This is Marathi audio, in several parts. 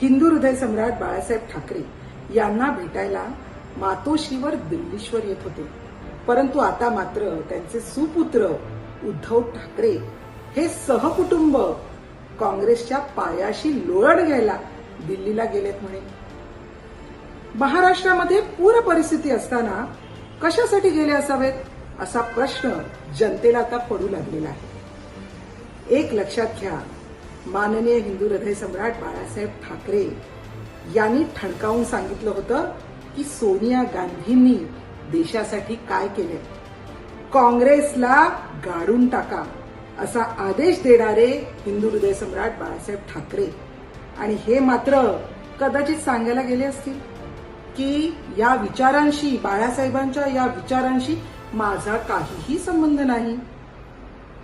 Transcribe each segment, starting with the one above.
हिंदू हृदय सम्राट बाळासाहेब ठाकरे यांना भेटायला मातोश्रीवर दिल्लीश्वर येत होते. परंतु आता मात्र त्यांचे सुपुत्र उद्धव ठाकरे हे सहकुटुंब काँग्रेसच्या पायाशी लोळण घ्यायला दिल्लीला गेलेत म्हणे. महाराष्ट्रामध्ये पूर परिस्थिती असताना कशासाठी गेले असावेत असा प्रश्न जनतेला आता पडू लागलेला आहे. एक लक्षात घ्या माननीय हिंदू हृदय सम्राट बाळासाहेब ठाकरे यांनी ठणकावून सांगितलं होतं की सोनिया गांधींनी देशासाठी काय केले काँग्रेसला गाडून टाका असा आदेश देणारे हिंदू हृदय सम्राट बाळासाहेब ठाकरे. आणि हे मात्र कदाचित सांगायला गेले असतील की या विचारांशी बाळासाहेबांच्या या विचारांशी माझा काहीही संबंध नाही.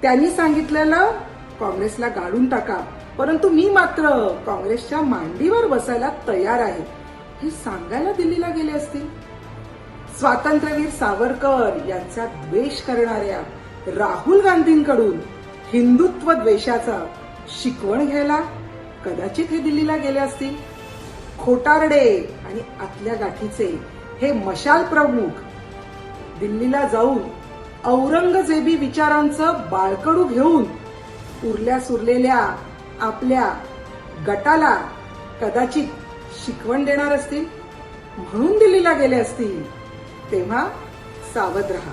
त्यांनी सांगितलेलं काँग्रेसला गाडून टाका. परंतु मी मात्र काँग्रेसच्या मांडीवर बसायला तयार आहे. हे सांगायला दिल्लीला गेले असतील? स्वातंत्र्यवीर सावरकर यांचा द्वेष करणाऱ्या राहुल गांधींकडून हिंदुत्व द्वेषाचा शिकवण घ्यायला कदाचित हे दिल्लीला गेले असतील? खोटारडे आणि आतल्या गाठीचे हे मशाल प्रमुख दिल्लीला जाऊन औरंगजेबी विचारांचं बाळकडू घेऊन उरल्या सुरलेल्या आपल्या गटाला कदाचित शिकवण देणार असतील म्हणून दिल्लीला गेले असतील तेव्हा सावध रहा.